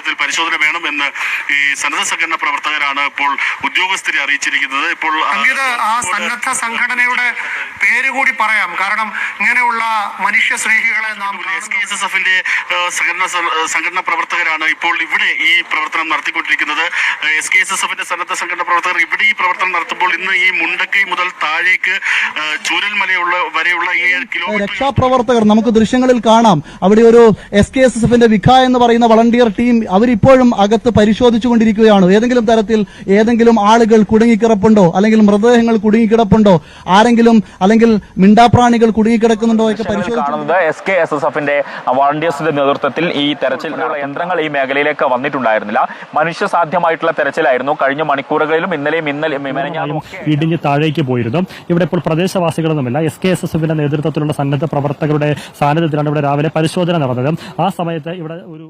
ഇക്കാര്യത്തിൽ പരിശോധന വേണമെന്ന് ഈ സന്നദ്ധ സംഘടന പ്രവർത്തകരാണ് ഇപ്പോൾ ഉദ്യോഗസ്ഥരെ അറിയിച്ചിരിക്കുന്നത്. ഇപ്പോൾ ആ, സന്നദ്ധ സംഘടനയുടെ പേര് കൂടി പറയാം. കാരണം ഇങ്ങനെയുള്ള മനുഷ്യ സ്നേഹികളെ നാം എസ് കെ എസ് എസ് എഫിന്റെ സംഘടന സംഘടന പ്രവർത്തകരാണ് ഇപ്പോൾ ഇവിടെ ഈ പ്രവർത്തനം നടത്തിക്കൊണ്ടിരിക്കുന്നത്. എസ് കെ എസ് എസ് എഫിന്റെ സന്നദ്ധ സംഘടന പ്രവർത്തകർ ഇവിടെ ഈ പ്രവർത്തനം നടത്തുമ്പോൾ ഇന്ന് ഈ മുണ്ടക്കൈ മുതൽ താഴേക്ക് ചൂരൽമലയുള്ള വരെയുള്ള ഈ കിലോമീറ്റർ രക്ഷാപ്രവർത്തകർ നമുക്ക് ദൃശ്യങ്ങളിൽ കാണാം. അവിടെ ഒരു എസ് കെ എസ് എസ് എഫിന്റെ വിഖ എന്ന് പറയുന്ന വളണ്ടിയർ ടീം അവരിപ്പോഴും അകത്ത് പരിശോധിച്ചുകൊണ്ടിരിക്കുകയാണ്. ഏതെങ്കിലും തരത്തിൽ ഏതെങ്കിലും ആളുകൾ കുടുങ്ങിക്കിടപ്പുണ്ടോ? അല്ലെങ്കിൽ മൃതദേഹങ്ങൾ കുടുങ്ങിക്കിടപ്പുണ്ടോ? ആരെങ്കിലും അല്ലെങ്കിൽ മിണ്ടാപ്രാണികൾ കുടുങ്ങിക്കിടക്കുന്നുണ്ടോ ഒക്കെ പരിശോധിക്കുന്നത് എസ് കെ എസ് എസ് എഫിന്റെ വളണ്ടിയേഴ്സിന്റെ നേതൃത്വത്തിൽ ഈ തെരച്ചിലിനുള്ള യന്ത്രങ്ങൾ ഈ മേഖലയിലേക്ക് വന്നിട്ടുണ്ടായിരുന്നില്ല. മനുഷ്യ സാധ്യമായിട്ടുള്ള തെരച്ചിലായിരുന്നു. കഴിഞ്ഞ മണിക്കൂറുകളിലും ഇന്നലെയും ഇന്നലെ ഇടിഞ്ഞ് താഴേക്ക് പോയിരുന്നു. ഇവിടെ ഇപ്പോൾ പ്രദേശവാസികളൊന്നുമില്ല. എസ് കെ എസ് എസ് എഫിന്റെ നേതൃത്വത്തിലുള്ള സന്നദ്ധ പ്രവർത്തകരുടെ സാന്നിധ്യത്തിലാണ് ഇവിടെ രാവിലെ പരിശോധന നടന്നത്. ആ സമയത്ത് ഇവിടെ ഒരു